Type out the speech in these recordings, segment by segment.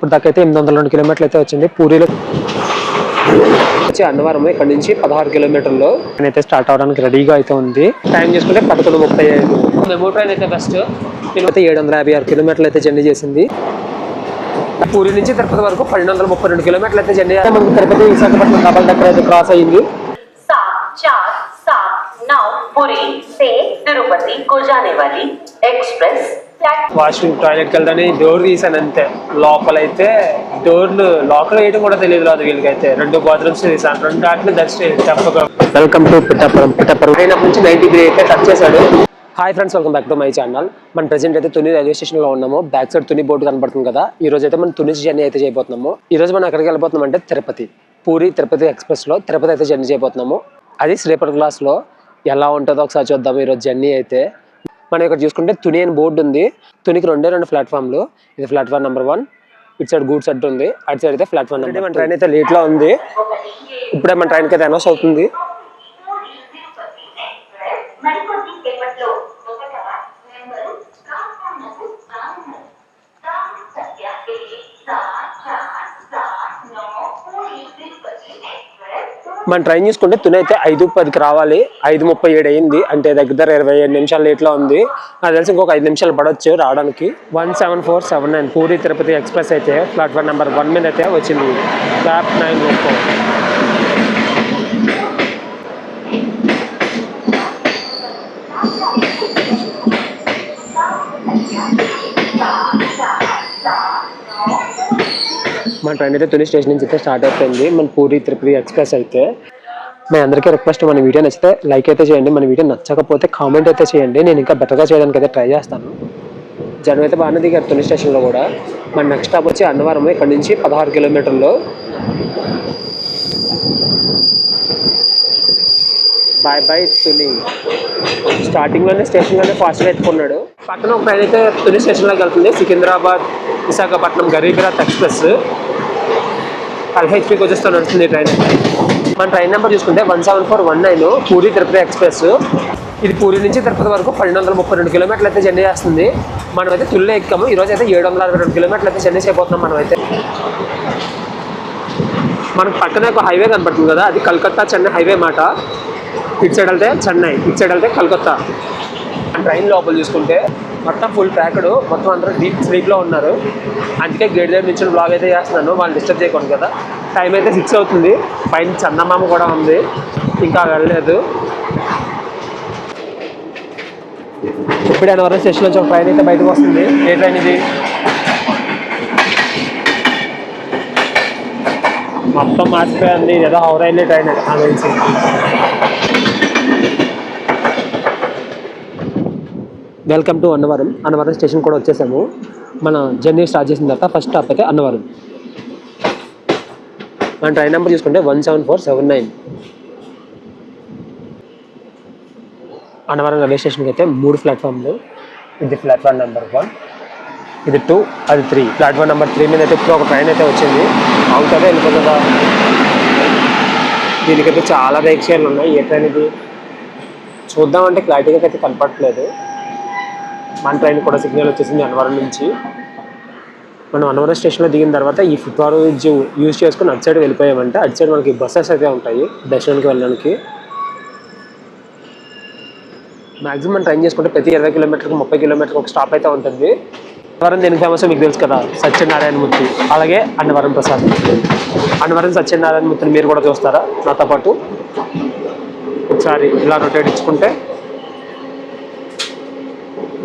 ఇప్పుడు దాకా అయితే ఎనిమిది వందల రెండు కిలోమీటర్లు అయితే వచ్చింది పూరిలో వచ్చి అన్నవరం ఇక్కడ నుంచి పదహారు కిలోమీటర్లు ట్రైన్ అయితే స్టార్ట్ అవడానికి రెడీగా అయితే ఉంది టైం చేసుకుంటే పదకొండు ముప్పై ఐదు మెమో ట్రైన్ అయితే బెస్ట్ అయితే ఏడు వందల యాభై ఆరు కిలోమీటర్లు అయితే జర్నీ చేసింది పూరి నుంచి తిరుపతి వరకు పన్నెండు వందల ముప్పై రెండు కిలోమీటర్లు అయితే జర్నీ చేయాలి మనకు తిరుపతి విశాఖపట్నం డబల్ డెక్కర్ అయితే క్రాస్ అయ్యింది सात चार सात नौ पुरी से तिरुपति को जाने वाली एक्सप्रेस प्लेटफॉर्म వాష్రూమ్ టాయిలెట్కి వెళ్ళడానికి డోర్ తీసాను అంతే. లోపలైతే డోర్లు లోపల వేయడం కూడా తెలియదు రాదు వీళ్ళకైతే. రెండు బాత్రూమ్స్ తీసాను రెండు వాటిని దర్శనం చెప్పగా వెల్కమ్ టు పిఠాపురం. అయినప్పటి నుంచి నైన్టీ త్రీ అయితే టచ్ చేశాడు. Hi friends welcome back to my channel. మన ప్రెసెంట్ అయితే తుని రైల్వే స్టేషన్లో ఉన్నాము. బ్యాక్ సైడ్ తుని బోర్డు కనబడుతుంది కదా. ఈ రోజు అయితే మనం తుని జర్నీ అయితే చేయబోతున్నాము. ఈ రోజు మనం ఎక్కడికి వెళ్ళిపోతున్నాం అంటే తిరుపతి. పూరి తిరుపతి ఎక్స్ప్రెస్లో తిరుపతి అయితే జర్నీ చేయబోతున్నాము. అది స్లీపర్ క్లాస్లో ఎలా ఉంటుందో ఒకసారి చూద్దాం. ఈ రోజు జర్నీ అయితే మనం ఇక్కడ చూసుకుంటే తుని అని బోర్డు ఉంది. తునికి రెండే రెండు ప్లాట్ఫామ్లు ఇది ప్లాట్ఫామ్ నెంబర్ వన్ ఇటు సైడ్ గూడ్స్ అడ్డు ఉంది. అటు సైడ్ అయితే ప్లాట్ఫామ్ నెంబర్ మన ట్రైన్ అయితే లేట్లో ఉంది. ఇప్పుడే మన ట్రైన్కి అయితే అనౌన్స్ అవుతుంది. మనం ట్రైన్ చూసుకుంటే తుని అయితే ఐదు పదికి రావాలి. ఐదు ముప్పై ఏడు అయింది. అంటే దగ్గర దగ్గర ఇరవై ఏడు నిమిషాలు లేట్లో ఉంది. నాకు తెలిసి ఇంకొక ఐదు నిమిషాలు పడవచ్చు రావడానికి. One seven four seven nine. Puri Tirupati express అయితే ప్లాట్ఫామ్ నెంబర్ వన్ మీద అయితే వచ్చింది. క్యాప్ నైన్ ఫోర్. మన ట్రైన్ అయితే తొలి స్టేషన్ నుంచి అయితే స్టార్ట్ అయిపోయింది. మన పూరి త్రిపురి ఎక్స్ప్రెస్ అయితే. మీ అందరికీ రిక్వెస్ట్ మన వీడియో నచ్చితే లైక్ అయితే చేయండి. మన వీడియో నచ్చకపోతే కామెంట్ అయితే చేయండి. నేను ఇంకా బెటర్గా చేయడానికి అయితే ట్రై చేస్తాను. జనం అయితే బాగానే దిగారు తొలి స్టేషన్లో కూడా. మన నెక్స్ట్ స్టాప్ వచ్చి అన్నవరం. ఇక్కడ నుంచి పదహారు కిలోమీటర్లు. బాయ్ బాయ్ తుని స్టార్టింగ్లోనే స్టేషన్లోనే ఫాస్ట్గా ఎత్తుకున్నాడు. పక్కన ఒక ట్రైన్ అయితే తుని స్టేషన్లోకి వెళ్తుంది. సికింద్రాబాద్ విశాఖపట్నం గరీబ్ ఎక్స్ప్రెస్. ఎక్స్ప్రెస్ ఎల్హెచ్పికి వచ్చేస్తూ నడుస్తుంది ట్రైన్ మన ట్రైన్ నెంబర్ చూసుకుంటే one seven four one nine Puri Tirupati express ఇది పూరి నుంచి తిరుపతి వరకు పన్నెండు వందల ముప్పై రెండు కిలోమీటర్లు అయితే జర్నీ చేస్తుంది. మనం అయితే తుల్లో ఎక్కాము. ఈ రోజు అయితే ఏడు వందల అరవై రెండు కిలోమీటర్లు అయితే జర్నీ చేయబోతున్నాం మనం అయితే మనకు పక్కనే ఒక హైవే కనపడుతుంది కదా అది కలకత్తా చెన్నై హైవే మాట. ఇటు సైడ్ వెళ్తే చెన్నై ఇటు సైడ్ వెళ్తే కలకత్తా. ట్రైన్ లోపల చూసుకుంటే మొత్తం ఫుల్ ప్యాక్డ్ మొత్తం అందరూ డీప్ స్లీప్లో ఉన్నారు. అందుకే గేట్ దగ్గర నుంచి బ్లాగ్ అయితే చేస్తున్నాను. వాళ్ళు డిస్టర్బ్ చేయకూడదు కదా. టైం అయితే సిక్స్ అవుతుంది. పైన చందమామ కూడా ఉంది. ఇంకా వెళ్ళలేదు. ఇప్పుడు అనవరం స్టేషన్ నుంచి ఒక ట్రైన్ అయితే బయటకు వస్తుంది. ఏ ట్రైన్ ఇది? మొత్తం మార్చిపోయింది ఏదో హౌరైలే ట్రైన్ అది తెలిసి. Welcome to Annavaram. Annavaram station కూడా వచ్చేసాము. మన జర్నీ స్టార్ట్ చేసిన తర్వాత ఫస్ట్ స్టాప్ అయితే అన్నవరం. మన ట్రైన్ నెంబర్ చూసుకుంటే one seven four seven nine. Annavaram railway స్టేషన్కి అయితే మూడు ప్లాట్ఫామ్లు. ఇది ప్లాట్ఫామ్ నెంబర్ వన్ ఇది టూ అది త్రీ. ప్లాట్ఫామ్ నెంబర్ త్రీ మీద అయితే ఇప్పుడు ఒక ట్రైన్ అయితే వచ్చింది. అవుతుందా వెళ్ళిపోతుందా? దీనికైతే చాలా రేక్షలు ఉన్నాయి. ఏ ట్రైన్ ఇది? చూద్దామంటే క్లారిటీగా అయితే కనపడట్లేదు. మన ట్రైన్ కూడా సిగ్నల్ వచ్చేసింది అన్నవరం నుంచి. మనం అన్నవరం స్టేషన్లో దిగిన తర్వాత ఈ ఫుట్పాత్ యూజ్ చేసుకుని అటు సైడ్ వెళ్ళిపోయామంటే. అటు సైడ్ మనకి బస్సెస్ అయితే ఉంటాయి దర్శనానికి వెళ్ళడానికి. మాక్సిమం ట్రైన్ చేసుకుంటే ప్రతి ఇరవై కిలోమీటర్కి ముప్పై కిలోమీటర్కి ఒక స్టాప్ అయితే ఉంటుంది. అన్నవరం దేనికి ఫేమస్ మీకు తెలుసు కదా సత్యనారాయణ మూర్తి. అలాగే అన్నవరం ప్రసాద్. అన్నవరం సత్యనారాయణ మూర్తిని మీరు కూడా చూస్తారా? నాతో పాటు. ఒకసారి ఇలా రొటేట్ ఇచ్చుకుంటే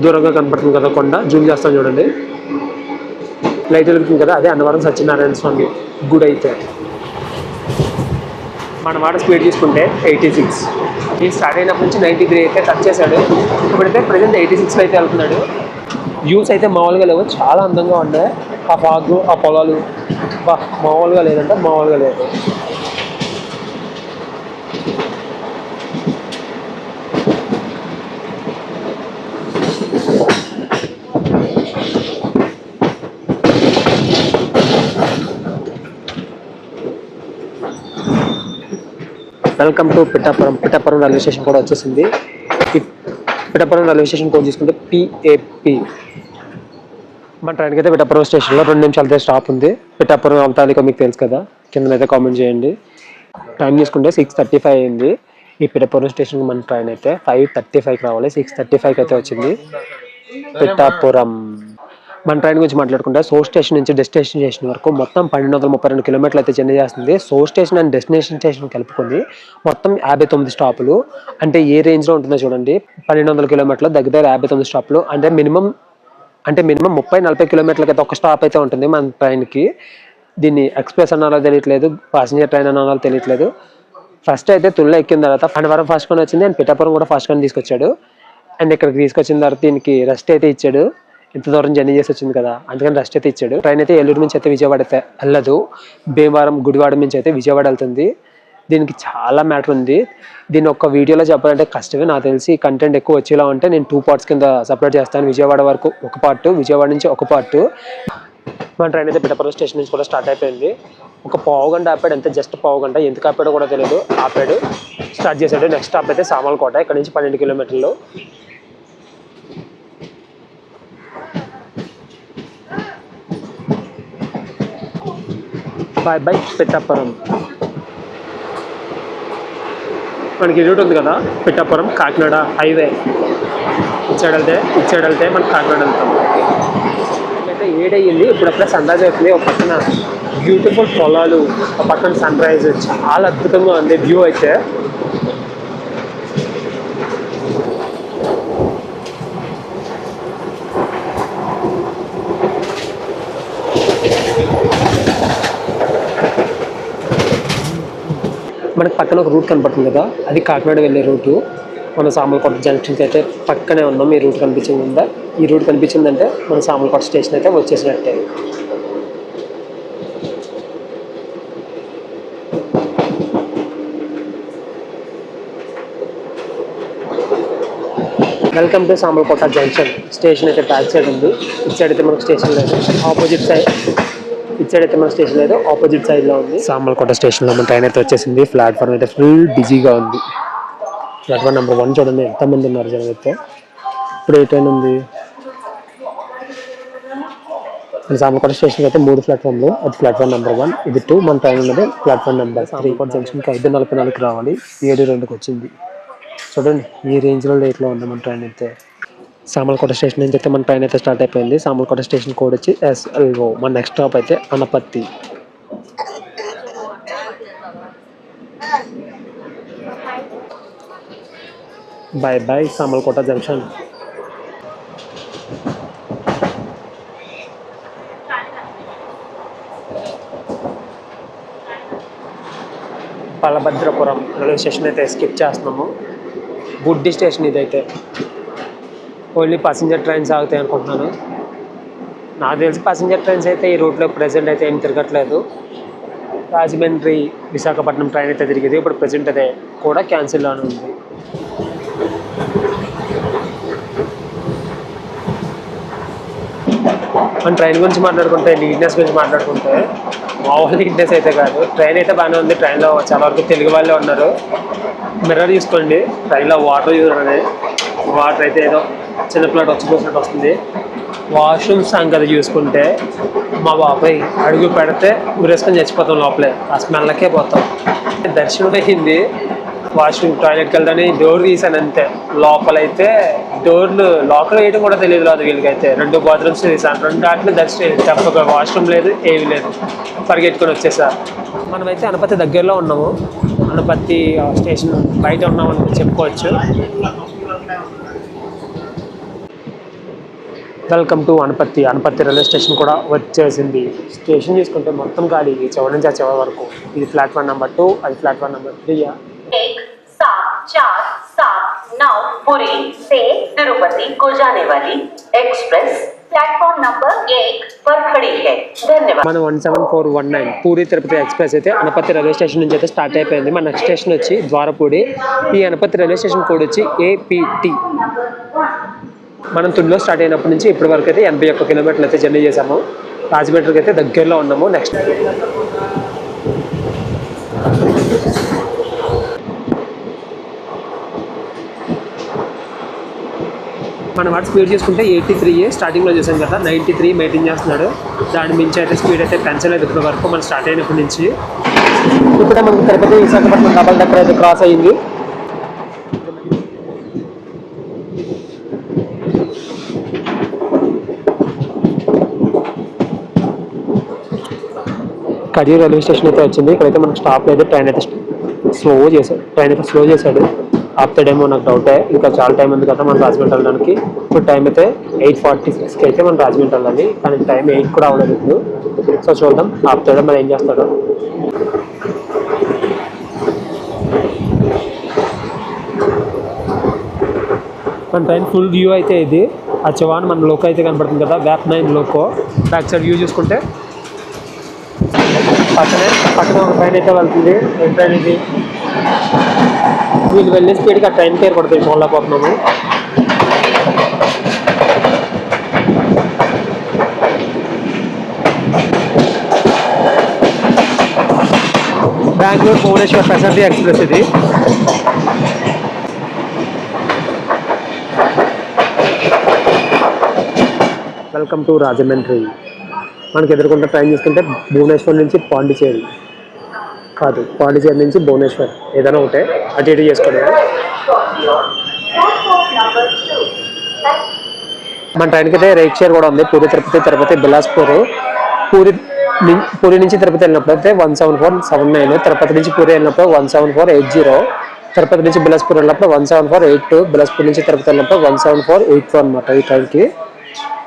దూరంగా కనపడుతుంది కదా కొండ. జూమ్ చేస్తాను చూడండి. లైట్ వెలుగుతుంది కదా అదే అన్నవరం సత్యనారాయణ స్వామి గుడి అయితే మన వాడ స్పీడ్ తీసుకుంటే ఎయిటీ సిక్స్ ఈ స్టార్ట్ అయినప్పటి నుంచి నైంటీ త్రీ అయితే టచ్ చేశాడు. ఇప్పుడైతే ప్రజెంట్ ఎయిటీ సిక్స్లో అయితే వెళ్తున్నాడు. వ్యూస్ అయితే మామూలుగా లేవు చాలా అందంగా ఉన్నాయి. ఆ ఫాగ్ ఆ పొలాలు. మామూలుగా లేదంటే మామూలుగా లేదు. Welcome to Pithapuram. Pithapuram railway station కూడా వచ్చేసింది. పిఠాపురం రైల్వే స్టేషన్ కోడ్ తీసుకుంటే పిఏపి మన ట్రైన్కి అయితే పిఠాపురం స్టేషన్లో రెండు నిమిషాలతో స్టాప్ ఉంది. పిఠాపురం అవతాలిక మీకు తెలుసు కదా? కింద అయితే కామెంట్ చేయండి. టైం చూసుకుంటే సిక్స్ థర్టీ ఫైవ్ అయింది. ఈ పిఠాపురం స్టేషన్కి మన ట్రైన్ అయితే ఫైవ్ థర్టీ ఫైవ్కి రావాలి. సిక్స్ థర్టీ ఫైవ్కి అయితే వచ్చింది. పిఠాపురం. మన ట్రైన్ గురించి మాట్లాడుకుంటే సో స్టేషన్ నుంచి డెస్టినేషన్ స్టేషన్ వరకు మొత్తం పన్నెండు వందల ముప్పై రెండు కిలోమీటర్లు అయితే జర్నీ చేస్తుంది. So station and destination station కలుపుకొని మొత్తం యాభై తొమ్మిది స్టాపులు అంటే ఏ రేంజ్లో ఉంటుందో చూడండి. పన్నెండు వందల కిలోమీటర్లు దగ్గర దగ్గర యాభై తొమ్మిది స్టాపులు అంటే మినిమం అంటే మినిమం ముప్పై నలభై కిలోమీటర్లకి అయితే ఒక స్టాప్ అయితే ఉంటుంది మన ట్రైన్కి. దీన్ని ఎక్స్ప్రెస్ అన్నాలో తెలియట్లేదు ప్యాసింజర్ ట్రైన్ అన్నాలో తెలియట్లేదు. ఫస్ట్ అయితే తుళ్ళ ఎక్కిన తర్వాత పనివారం ఫస్ట్ కొని వచ్చింది అండ్ పిఠాపురం కూడా ఫస్ట్ కొని తీసుకొచ్చాడు. అండ్ ఇక్కడికి తీసుకొచ్చిన తర్వాత దీనికి రెస్ట్ అయితే ఇచ్చాడు. ఇంత దూరం జర్నీ చేసి వచ్చింది కదా అందుకని రెస్ట్ అయితే ఇచ్చాడు. ట్రైన్ అయితే ఏలూరు నుంచి అయితే విజయవాడ అయితే వెళ్ళదు. భీమవరం గుడివాడ నుంచి అయితే విజయవాడ వెళ్తుంది. దీనికి చాలా మ్యాటర్ ఉంది. దీని ఒక్క వీడియోలో చెప్పాలంటే కష్టమే నాకు తెలిసి. కంటెంట్ ఎక్కువ వచ్చేలా ఉంటే నేను టూ పార్ట్స్ కింద సపరేట్ చేస్తాను. విజయవాడ వరకు ఒక పార్ట్ విజయవాడ నుంచి ఒక పార్ట్ మన ట్రైన్ అయితే పిఠాపురం స్టేషన్ నుంచి కూడా స్టార్ట్ అయిపోయింది. ఒక పావు గంట ఆపాడు. ఎంత? జస్ట్ పావు గంట. ఎందుకు ఆపాడో కూడా తెలియదు ఆపాడు. స్టార్ట్ చేశాడు నెక్స్ట్ స్టాప్ అయితే సామలకోట. ఇక్కడ నుంచి పన్నెండు కిలోమీటర్లు బాయ్ బై పెట్టాపురం మనకి రూట్ ఉంది కదా పిట్టాపురం కాకినాడ హైవే. ఇచ్చాడు వెళ్తే ఇచ్చాడు వెళ్తే మనకి కాకినాడ వెళ్తాం. అయితే ఏడయ్యింది ఇప్పుడు అప్పుడే సన్ రైజ్ అవుతుంది. ఒక పక్కన బ్యూటిఫుల్ పొలాలు ఒక పక్కన సన్ రైజ్ చాలా అద్భుతంగా ఉంది వ్యూ అయితే. పక్కన ఒక రూట్ కనపడుతుంది కదా అది కాకినాడ వెళ్ళే రూటు. మన సామలకోట జంక్షన్కి అయితే పక్కనే ఉన్నాం ఈ రూట్ కనిపించింది ఉందా? ఈ రూట్ కనిపించిందంటే మన సామలకోట స్టేషన్ అయితే వచ్చేసినట్టే. Welcome to Samalkot junction. Station అయితే బ్యాక్ సైడ్ ఉంది. ఇటు సైడ్ అయితే మనకు స్టేషన్ లేదు. ఆపోజిట్ సైడ్ ఇటు సైడ్ అయితే మన స్టేషన్ లేదు ఆపోజిట్ సైడ్లో ఉంది. సామలకోట స్టేషన్లో మన ట్రైన్ అయితే వచ్చేసింది. ప్లాట్ఫామ్ అయితే ఫుల్ బిజీగా ఉంది. ప్లాట్ఫామ్ నెంబర్ వన్ చూడండి ఎంతమంది ఉన్నారు జనం అయితే? ఇప్పుడు ఏ ట్రైన్ ఉంది? మన సామలకోట స్టేషన్ అయితే మూడు ప్లాట్ఫామ్లు. అది ప్లాట్ఫామ్ నెంబర్ వన్ ఇది టూ మన ట్రైన్ ఉన్నది ప్లాట్ఫామ్ నెంబర్ సామలకోట జంక్షన్కి ఐదు నలభై నాలుగుకి రావాలి. ఏడు రెండుకి వచ్చింది చూడండి ఈ రేంజ్లో లేట్లో ఉంది మన ట్రైన్ అయితే. సామలకోట స్టేషన్ నుంచి అయితే మన ట్రైన్ అయితే స్టార్ట్ అయిపోయింది. సామలకోట స్టేషన్ కోడ్ వచ్చి ఎస్ఎల్ఓ మన నెక్స్ట్ స్టాప్ అయితే Anaparthi bye bye Samalkot junction Balabhadrapuram railway station అయితే స్కిప్ చేస్తున్నాము. బుడ్డి స్టేషన్ ఇదైతే. ఓన్లీ ప్యాసింజర్ ట్రైన్స్ ఆగుతాయి అనుకుంటున్నాను. నాకు తెలిసి ప్యాసింజర్ ట్రైన్స్ అయితే ఈ రూట్లో ప్రెసెంట్ అయితే ఏం తిరగట్లేదు. రాజమండ్రి విశాఖపట్నం ట్రైన్ అయితే తిరిగేది. ఇప్పుడు ప్రజెంట్ అదే కూడా క్యాన్సిల్ అని ఉంది. మన ట్రైన్ గురించి మాట్లాడుకుంటే నీట్నెస్ గురించి మాట్లాడుకుంటే మామూలు నీట్నెస్ అయితే కాదు. ట్రైన్ అయితే బాగానే ఉంది. ట్రైన్లో చాలా వరకు తెలుగు వాళ్ళే ఉన్నారు. మిర్రర్ చూసుకోండి. ట్రైన్లో వాటర్ చూడండి. వాటర్ అయితే ఏదో చిన్న వచ్చిపోసినట్టు వచ్చి వస్తుంది. వాష్రూమ్స్ సంగతి చూసుకుంటే మా బాబాయ్ అడుగు పెడితే ఉరేసుకొని చచ్చిపోతాం లోపలే. ఆ స్మెల్లకే పోతాం. దర్శనం అయింది. వాష్రూమ్ టాయిలెట్కి వెళ్ళని డోర్ తీసాను అంతే. లోపలైతే డోర్లు లోపల వేయడం కూడా తెలియదు రాదు వీళ్ళకైతే. రెండు బాత్రూమ్స్ తీసాను రెండు ఆటలు దర్శనం తప్పక వాష్రూమ్ లేదు ఏమీ లేదు. పరిగెట్టుకొని వచ్చేసా. మనమైతే అనపతి దగ్గరలో ఉన్నాము. అనపతి స్టేషన్ బయట ఉన్నామని చెప్పుకోవచ్చు. welcome to Anaparthi Anaparthi railway station కూడా వచ్చేసింది స్టేషన్ చూసుకుంటే మొత్తం ఖాళీ ఈ చివరి నుంచి ఆ చివరి వరకు ఇది ప్లాట్ఫామ్ నెంబర్ టూ అది ప్లాట్ఫామ్ నెంబర్ త్రీ एक सात चार सात नौ पुरी से तिरुपति को जाने वाली एक्सप्रेस प्लेटफॉर्म नंबर एक पर खड़ी है धन्यवाद మన one seven four one nine Puri Tirupati express అయితే అనపత్తి రైల్వే స్టేషన్ నుంచి అయితే స్టార్ట్ అయిపోయింది మన నెక్స్ట్ స్టేషన్ వచ్చి ద్వారపూడి ఈ అనపత్తి రైల్వే స్టేషన్ కోడ్ వచ్చి ఏపీటీ మనం తుడిలో స్టార్ట్ అయినప్పటి నుంచి ఇప్పటి వరకు అయితే ఎనభై ఒక్క కిలోమీటర్లు అయితే జర్నీ చేసాము రాజమండ్రికి అయితే దగ్గరలో ఉన్నాము. నెక్స్ట్ మన వాటి స్పీడ్ చేసుకుంటే ఎయిటీ త్రీ స్టార్టింగ్లో చేసాం కదా నైంటీ త్రీ మెయింటైన్ చేస్తున్నాడు. దాని మించి అయితే స్పీడ్ అయితే పెంచలేదు ఇప్పటి వరకు మనం స్టార్ట్ అయినప్పటి నుంచి. ఇప్పుడు మనకు తిరుపతి విశాఖపట్నం డబల్ దగ్గర అయితే క్రాస్ అయ్యింది కడియూర్ రైల్వే స్టేషన్ అయితే వచ్చింది. ఇక్కడైతే మనకు స్టాప్ లేదు ట్రైన్ అయితే స్లో చేశాడు. ట్రైన్ అయితే స్లో చేశాడు. ఆపుతాడేమో నాకు డౌటే. ఇంకా చాలా టైం ఉంది కదా మనం రాజమండ్రి వెళ్ళడానికి. ఇప్పుడు టైం అయితే ఎయిట్ ఫార్టీ సిక్స్కి అయితే మనం రాజమండ్రి వెళ్ళాలి. కానీ టైం ఎయిట్ కూడా అవ్వలేదు ఇప్పుడు. సో చూద్దాం. ఆపుతాడో మరి ఏం చేస్తాడో. మన ట్రైన్ ఫుల్ వ్యూ అయితే ఇది. ఆ చవాన్ మన లోకో అయితే కనపడుతుంది కదా. వ్యాప్ nine loco. Back side view చూసుకుంటే పక్కనే పక్కన ఒక ట్రైన్ అయితే వెళ్తుంది ఏ ట్రైన్ ఇది వీళ్ళు వెళ్ళే స్పీడ్కి ఆ ట్రైన్ పేరు కొడుతుంది పోతున్నాము బెంగళూరు భువనేశ్వర్ పెసెంజర్ ఎక్స్ప్రెస్ ఇది వెల్కమ్ టు రాజమండ్రి మనకి ఎదుర్కొంటే ట్రైన్ తీసుకుంటే భువనేశ్వర్ నుంచి పాండిచేరి కాదు పాండిచేరి నుంచి భువనేశ్వర్. ఏదైనా ఒకటే. అటు ఇటు చేసుకోండి మన ట్రైన్కి అయితే రైట్ షేర్ కూడా ఉంది. పూరి తిరుపతి తిరుపతి బిలాస్పూర్. పూరి పూరి నుంచి తిరుపతి వెళ్ళినప్పుడు అయితే one seven four seven nine Tirupati నుంచి పూరి వెళ్ళినప్పుడు one seven four eight zero Tirupati నుంచి బిలాస్పూర్ వెళ్ళినప్పుడు one seven four eight two Bilaspur నుంచి తిరుపతి వెళ్ళినప్పుడు one seven four eight four అనమాట ఈ ట్రైన్కి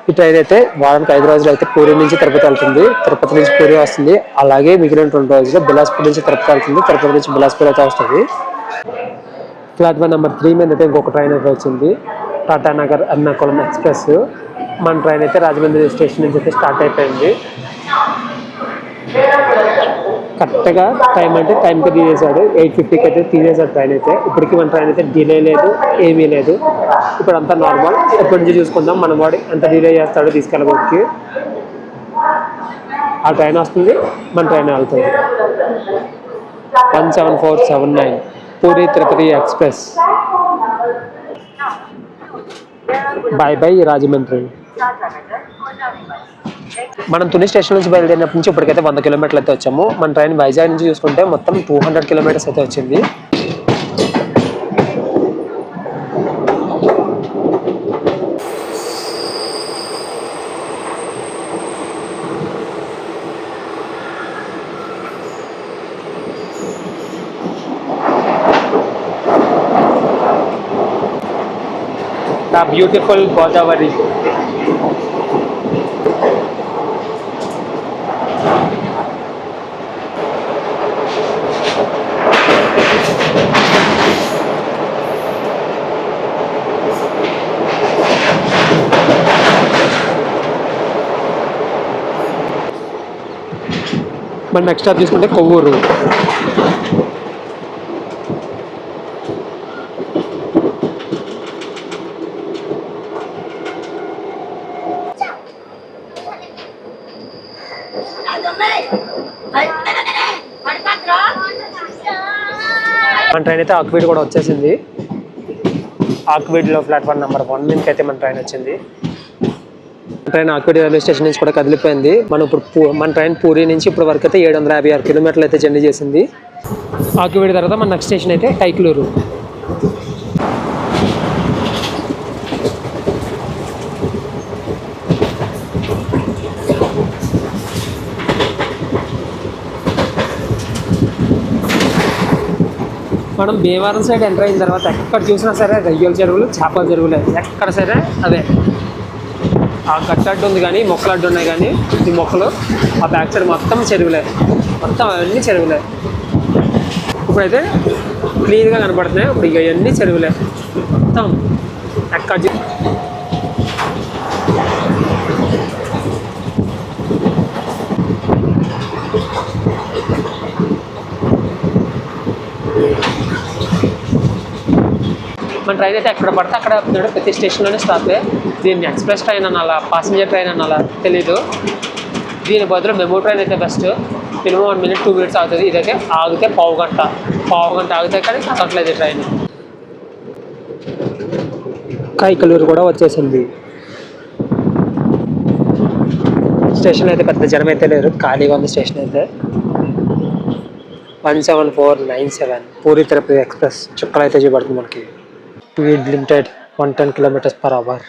ఈ ట్రైన్ అయితే వారానికి ఐదు రోజులు అయితే పూరి నుంచి తిరుపతి వెళ్తుంది తిరుపతి నుంచి పూరి వస్తుంది అలాగే మిగిలిన రెండు రోజులు బిలాస్పూర్ నుంచి తిరుపతి వెళ్తుంది తిరుపతి నుంచి బిలాస్పూర్ అయితే వస్తుంది. ప్లాట్ఫామ్ నెంబర్ త్రీ మీద అయితే ఇంకొక ట్రైన్ అయితే వచ్చింది టాటా నగర్ ఎర్నాకుళం ఎక్స్ప్రెస్. మన ట్రైన్ అయితే రాజమండ్రి స్టేషన్ నుంచి అయితే స్టార్ట్ అయిపోయింది. కరెక్ట్గా టైం అంటే టైంకి తీసేశాడు. ఎయిట్ ఫిఫ్టీకి అయితే తీసేశాడు ట్రైన్ అయితే. ఇప్పటికి మన ట్రైన్ అయితే డిలే లేదు ఏమీ లేదు. ఇప్పుడు అంతా నార్మల్ ఎప్పటి నుంచి చూసుకుందాం? మన వాడు ఎంత డిలే చేస్తాడో తీసుకెళ్ళబోకి ఆ ట్రైన్ వస్తుంది. మన ట్రైన్ వెళ్తుంది. One seven four seven nine Puri Tirupati express bye bye Rajahmundry మనం తుని స్టేషన్ నుంచి బయలుదేరినప్పటి నుంచి ఇప్పటికైతే వంద కిలోమీటర్లు అయితే వచ్చాము. మన ట్రైన్ వైజాగ్ నుంచి చూసుకుంటే మొత్తం టూ హండ్రెడ్ కిలోమీటర్స్ అయితే వచ్చింది. బ్యూటిఫుల్ గోదావరి. మరి నెక్స్ట్ స్టాప్ తీసుకుంటే కొవ్వూరు. మన ట్రైన్ అయితే ఆక్వీడ్ కూడా వచ్చేసింది. ఆక్వీడ్లో ప్లాట్ఫామ్ నెంబర్ వన్ మీదకి అయితే మన ట్రైన్ వచ్చింది. ట్రైన్ ఆక్వీడ్ రైల్వే స్టేషన్ నుంచి కూడా కదిలిపోయింది. మనం ఇప్పుడు పూ- మన ట్రైన్ పూరి నుంచి ఇప్పుడు వరకు అయితే ఏడు వందల యాభై ఆరు కిలోమీటర్లు అయితే జర్నీ చేసింది. ఆక్వీడ్ తర్వాత మన నెక్స్ట్ స్టేషన్ అయితే కైకులూరు మనం భీమవరం సైడ్ ఎంటర్ అయిన తర్వాత ఎక్కడ చూసినా సరే రొయ్యల చెరువులు చేపల చెరువులు. ఎక్కడ సరే అదే. ఆ గట్టడ్డు ఉంది కానీ మొక్కలు అడ్డు ఉన్నాయి కానీ ఈ మొక్కలు ఆ బ్యాక్ సైడ్ మొత్తం చెరువులే. మొత్తం అవన్నీ చెరువులే. ఇప్పుడైతే క్లీన్గా కనపడుతున్నాయి. ఇప్పుడు ఇక ఇవన్నీ చెరువులే. మొత్తం ఎక్కడ ట్రైన్ అయితే ఎక్కడ పడితే అక్కడ ఆపుతున్నాడు ప్రతి స్టేషన్లోనే స్టాపే దీన్ని ఎక్స్ప్రెస్ ట్రైన్ అనాలా పాసింజర్ ట్రైన్ అనాలా తెలీదు. దీని బదులు మెమో ట్రైన్ అయితే best minimum one minute two minutes అవుతుంది ఇదైతే ఆగితే పావు గంట. పావు గంట ఆగితే కానీ కదట్లేదు ట్రైన్. కైకలూరు కూడా వచ్చేసింది. స్టేషన్ అయితే పెద్ద జనం అయితే లేరు. ఖాళీగా ఉంది స్టేషన్ అయితే. One seven four nine seven. Puri Tirupati express చుక్కలు అయితే చూపడుతుంది మనకి. Speed limited one ten kilometres per hour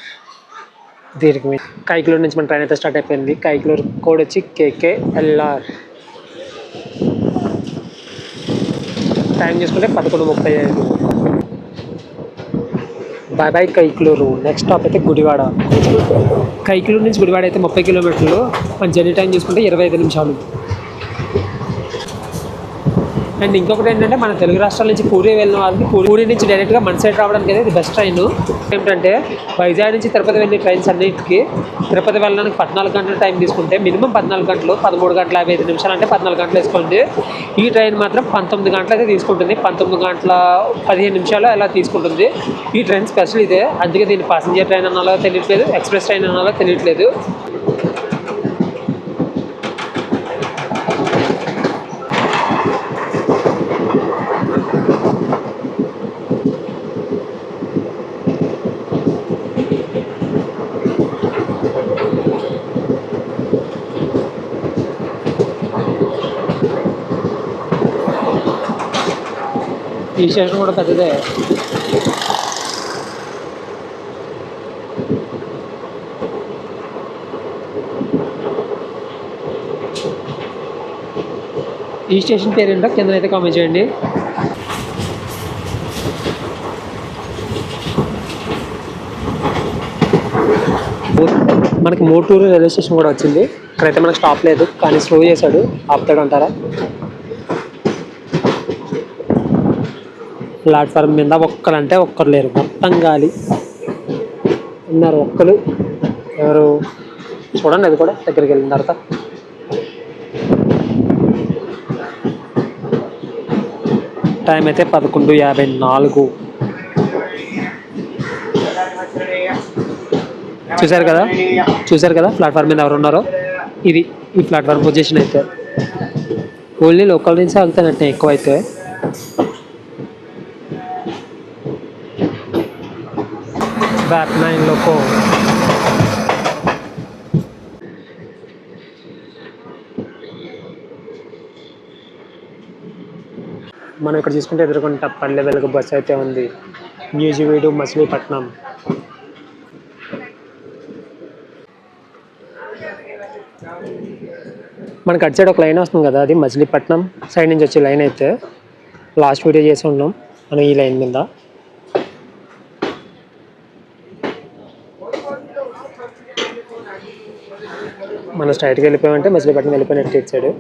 దీనికి మీ- కైకలూరు నుంచి మన ట్రైన్ అయితే స్టార్ట్ అయిపోయింది. కైకిలూరు కోడ్ వచ్చి కేకే ఎల్ఆర్ టైం చూసుకుంటే పదకొండు ముప్పై ఐదు. Bye bye Kaikaluru. Next stop అయితే గుడివాడ. కైకలూరు నుంచి గుడివాడ అయితే ముప్పై కిలోమీటర్లు. మన జర్నీ టైం చూసుకుంటే ఇరవై ఐదు నిమిషాలు. అండ్ ఇంకొకటి ఏంటంటే మన తెలుగు రాష్ట్రాల నుంచి పూరి వెళ్ళిన వాళ్ళకి పూరి నుంచి డైరెక్ట్గా మన సైడ్ రావడానికి అయితే ఇది బెస్ట్ ట్రైన్ ఏంటంటే వైజాగ్ నుంచి తిరుపతి వెళ్ళే ట్రైన్స్ అన్నిటికీ తిరుపతి వెళ్ళడానికి పద్నాలుగు గంటల టైం తీసుకుంటే మినిమం పద్నాలుగు గంటలు పదమూడు గంటల యాభై ఐదు నిమిషాలు అంటే పద్నాలుగు గంటలు వేసుకోండి. ఈ ట్రైన్ మాత్రం పంతొమ్మిది గంటలు అయితే తీసుకుంటుంది. పంతొమ్మిది గంటల పదిహేను నిమిషాలు అలా తీసుకుంటుంది. ఈ ట్రైన్ స్పెషల్ ఇదే. అందుకే దీన్ని పాసింజర్ ట్రైన్ అనాలో తెలియట్లేదు ఎక్స్ప్రెస్ ట్రైన్ అనాలో తెలియట్లేదు. ఈ స్టేషన్ కూడా పెద్దదే. ఈ స్టేషన్ పేరు ఏంటో కింద అయితే కామెంట్ చేయండి. మనకి మోటూరు రైల్వే స్టేషన్ కూడా వచ్చింది. ఇక్కడైతే మనకు స్టాప్ లేదు కానీ స్లో చేశాడు ఆపుతాడు అంటారా? ప్లాట్ఫామ్ మీద ఒక్కరంటే ఒక్కరు లేరు. మొత్తం గాలి. ఉన్నారు ఒక్కరు ఎవరు? చూడండి అది కూడా దగ్గరికి వెళ్ళిన తర్వాత. టైం అయితే పదకొండు యాభై నాలుగు. చూశారు కదా? చూశారు కదా? ప్లాట్ఫామ్ మీద ఎవరు ఉన్నారో? ఇది ఈ ప్లాట్ఫామ్ పొజిషన్ అయితే. ఓన్లీ లోకల్ నుంచి ఆగుతానంటే ఎక్కువ అయితే బ్యాక్ నైన్ లోకో మనం ఇక్కడ చూసుకుంటే ఎదుర్కొంట పల్లె వెలుగు బస్ అయితే ఉంది. న్యూజివీడు మచిలీపట్నం. మనకి అటు సైడ్ ఒక లైన్ వస్తుంది కదా అది మచిలీపట్నం సైడ్ నుంచి వచ్చే లైన్ అయితే లాస్ట్ వీడియో చేసి ఉన్నాం. మనం ఈ లైన్ మీద. మనం స్ట్రైట్కి వెళ్ళిపోయామంటే మచిలీపట్నం వెళ్ళిపోయినట్టు ఇచ్చాడు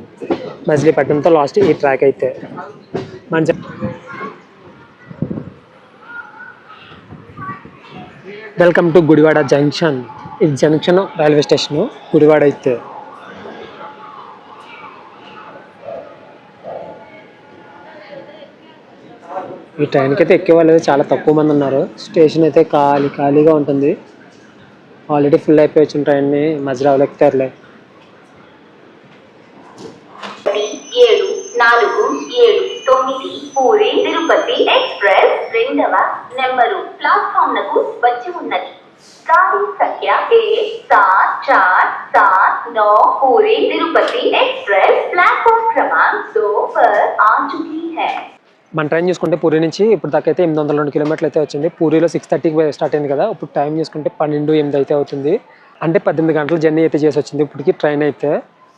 మచిలీపట్నంతో లాస్ట్ ఈ ట్రాక్ అయితే. మన వెల్కమ్ టు గుడివాడ జంక్షన్. ఇది జంక్షన్ రైల్వే స్టేషన్ గుడివాడ అయితే. ఈ ట్రైన్కి అయితే ఎక్కే వాళ్ళు చాలా తక్కువ మంది ఉన్నారు. స్టేషన్ అయితే ఖాళీ ఖాళీగా ఉంటుంది. ఆల్రెడీ ఫుల్ అయిపోయి వచ్చిన ట్రైన్ని మధ్యలో ఎక్కుతారులే ఒకటి ఏడు నాలుగు ఏడు తొమ్మిది పూరి తిరుపతి ఎక్స్ప్రెస్ రెండవ నెంబరు ప్లాట్ఫామ్ నకు వచ్చి ఉన్నది गाड़ी संख्या एक सात चार सात नौ पूरी तिरुपति एक्सप्रेस प्लेटफॉर्म क्रमांक दो पर आ चुकी है మన ట్రైన్ చూసుకుంటే పూరి నుంచి ఇప్పుడు దాకా అయితే ఎనిమిది వందల రెండు కిలోమీటర్లు అయితే వచ్చింది పూరిలో సిక్స్ థర్టీకి స్టార్ట్ అయింది కదా ఇప్పుడు టైం చూసుకుంటే పన్నెండు ఎనిమిది అయితే అవుతుంది అంటే పద్దెనిమిది గంటల జర్నీ అయితే చేసి వచ్చింది ఇప్పటికి ట్రైన్ అయితే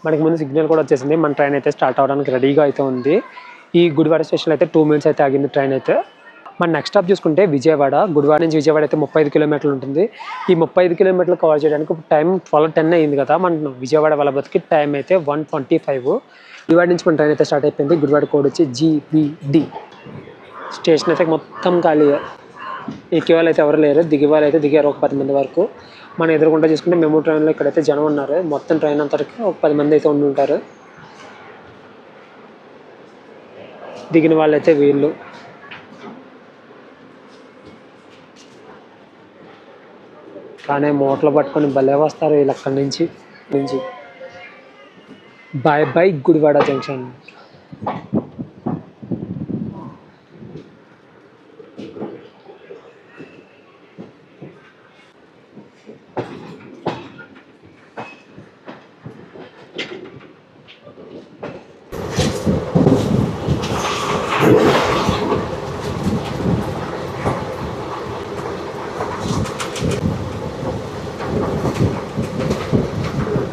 మనకి ముందు సిగ్నల్ కూడా వచ్చేసింది మన ట్రైన్ అయితే స్టార్ట్ అవడానికి రెడీగా అయితే ఉంది ఈ గుడివాడ స్టేషన్లో అయితే టూ మినిట్స్ అయితే ఆగింది ట్రైన్ అయితే మన నెక్స్ట్ స్టాప్ చూసుకుంటే విజయవాడ గుడివాడ నుంచి విజయవాడ అయితే ముప్పై ఐదు కిలోమీటర్లు ఉంటుంది ఈ ముప్పై ఐదు కిలోమీటర్లు కవర్ చేయడానికి టైం ట్వెల్వ్ టెన్ అయింది కదా మన విజయవాడ వెళ్ళబోతుకి టైం అయితే వన్ ట్వంటీ ఫైవ్ గుడివాడ నుంచి మన ట్రైన్ అయితే స్టార్ట్ అయిపోయింది గుడివాడ కోడ్ వచ్చి జీబీడి స్టేషన్ అయితే మొత్తం ఖాళీ ఎక్కేవాళ్ళు అయితే ఎవరు లేరు దిగేవాళ్ళు అయితే దిగారు ఒక పది మంది వరకు మనం ఎదురుకుండా చూసుకుంటే మెమో ట్రైన్లో ఇక్కడైతే జనం ఉన్నారు. మొత్తం ట్రైన్ అంతటికి ఒక పది మంది అయితే ఉండి ఉంటారు దిగిన వాళ్ళైతే వీళ్ళు. కానీ మూటలు పట్టుకొని భలే వస్తారు వీళ్ళు అక్కడి నుంచి. నుంచి. Bye bye Gudivada junction.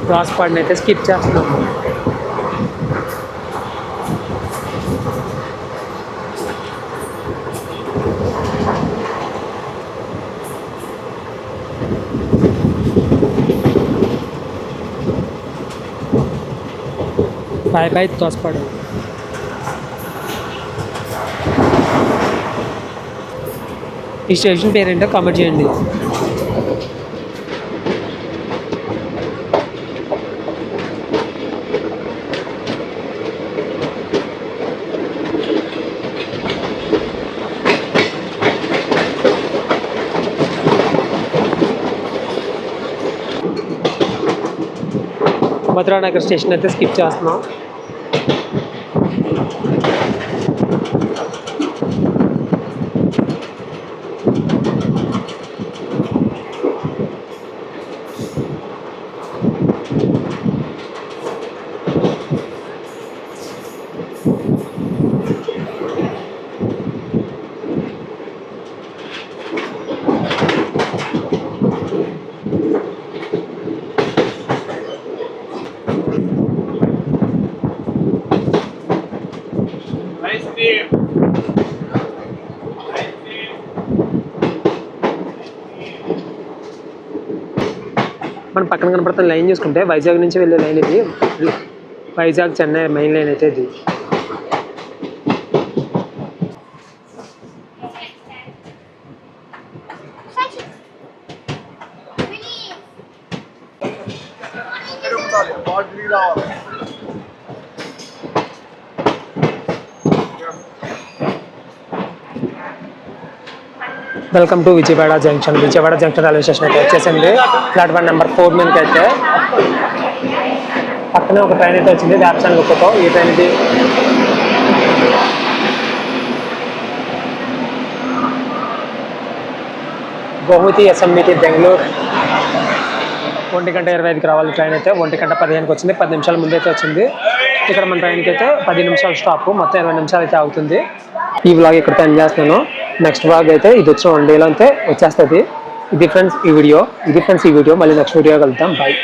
Cross పాడిని అయితే స్కిప్ చేస్తున్నాము బాయ్ బాయ్ తోసపాడు ఈ స్టేషన్ పేరేంటో కామెంట్ చేయండి. మధురా స్టేషన్ అయితే స్కిప్ చేస్తున్నాం. మనం పక్కన కనపడుతున్న లైన్ చూసుకుంటే వైజాగ్ నుంచి వెళ్ళే లైన్ ఇది. వైజాగ్ చెన్నై మెయిన్ లైన్ అయితే ఇది. Welcome to Vijayawada junction. Vijayawada junction railway station అయితే వచ్చేసింది. ప్లాట్ఫామ్ నెంబర్ ఫోర్ మీదకి అయితే. పక్కనే ఒక ట్రైన్ అయితే వచ్చింది వ్యాప్సాన్ గుప్పతో ఈ ట్రైన్ ఇది. బహుమతి ఎస్ఎంబిటి బెంగళూరు. ఒంటి గంట ఇరవై ఐదుకి రావాలి ట్రైన్ అయితే. ఒంటి గంట పదిహేనుకి వచ్చింది పది నిమిషాల ముందు అయితే వచ్చింది. ఇక్కడ మన ట్రైన్కి అయితే పది నిమిషాలు స్టాప్ మొత్తం ఇరవై నిమిషాలు అయితే అవుతుంది. ఈ బ్లాగ్ ఇక్కడ ఎండ్ చేస్తున్నాను. నెక్స్ట్ వ్లాగ్ అయితే ఇది వచ్చిన వన్ డేలో అయితే వచ్చేస్తుంది. ఇది ఫ్రెండ్స్ ఈ వీడియో ఇది ఫ్రెండ్స్ ఈ వీడియో మళ్ళీ నెక్స్ట్ వీడియో కలుద్దాం. బాయ్